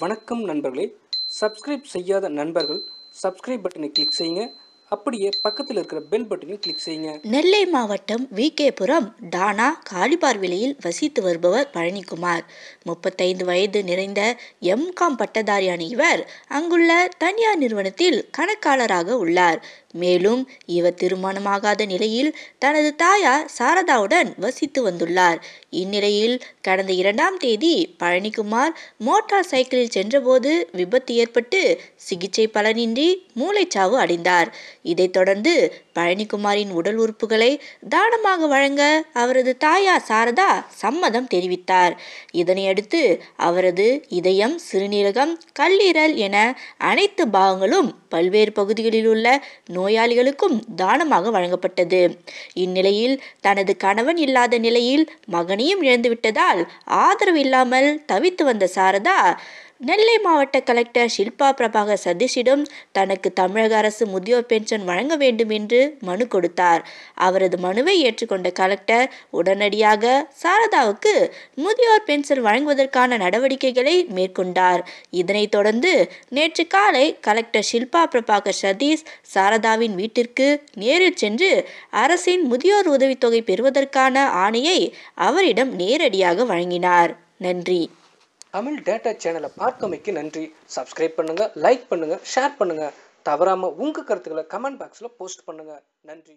வணக்கம் நண்பர்களே. சப்ஸ்கிரைப் செய்யாத நண்பர்கள் சப்ஸ்கிரைப் பட்டனை கிளிக் செய்யுங்க. அப்படியே பக்கத்தில் இருக்கிற பெல் பட்டனையும் கிளிக் செய்யுங்க. நெல்லை மாவட்டம் விகேபுரம் டானா காலிபார்விலையில் வசித்து வருபவர் பழனிக்குமார். முப்பத்தைந்து வயது நிறைந்த எம்காம் பட்டதாரியான இவர் அங்குள்ள தனியார் நிறுவனத்தில் கணக்காளராக உள்ளார். மேலும் இவர் திருமணமாகாத நிலையில் தனது தாயார் சாரதாவுடன் வசித்து வந்துள்ளார். இந்நிலையில் கடந்த இரண்டாம் தேதி பழனிக்குமார் மோட்டார் சைக்கிளில் சென்றபோது விபத்து ஏற்பட்டு சிகிச்சை பலனின்றி மூளைச்சாவு அடைந்தார். இதைத் தொடர்ந்து பழனிக்குமாரின் உடல் உறுப்புகளை தானமாக வழங்க அவரது தாயார் சாரதா சம்மதம் தெரிவித்தார். இதனையடுத்து அவரது இதயம் சிறுநீரகம் கல்லீரல் என அனைத்து பாகங்களும் பல்வேறு பகுதிகளில் உள்ள நோயாளிகளுக்கும் தானமாக வழங்கப்பட்டது. இந்நிலையில் தனது கணவன் இல்லாத நிலையில் மகனையும் இழந்துவிட்டதால் ஆதரவு இல்லாமல் தவித்து வந்த சாரதா நெல்லை மாவட்ட கலெக்டர் ஷில்பா பிரபாகர் சதீஷிடம் தனக்கு தமிழக அரசு முதியோர் பென்ஷன் வழங்க வேண்டும் என்று மனு கொடுத்தார். அவரது மனுவை ஏற்றுக்கொண்ட கலெக்டர் உடனடியாக சாரதாவுக்கு முதியோர் பென்ஷன் வழங்குவதற்கான நடவடிக்கைகளை மேற்கொண்டார். இதனைத் தொடர்ந்து நேற்று காலை கலெக்டர் ஷில்பா பிரபாகர் சதீஷ் சாரதாவின் வீட்டிற்கு நேரில் சென்று அரசின் முதியோர் உதவித்தொகை பெறுவதற்கான ஆணையை அவரிடம் நேரடியாக வழங்கினார். நன்றி. தமிழ் டேட்டா சேனலை பார்க்கமைக்கு நன்றி. சப்ஸ்கிரைப் பண்ணுங்க லைக் பண்ணுங்க ஷேர் பண்ணுங்க. தவறாம உங்க கருத்துக்களை கமெண்ட் பாக்ஸில் போஸ்ட் பண்ணுங்க. நன்றி.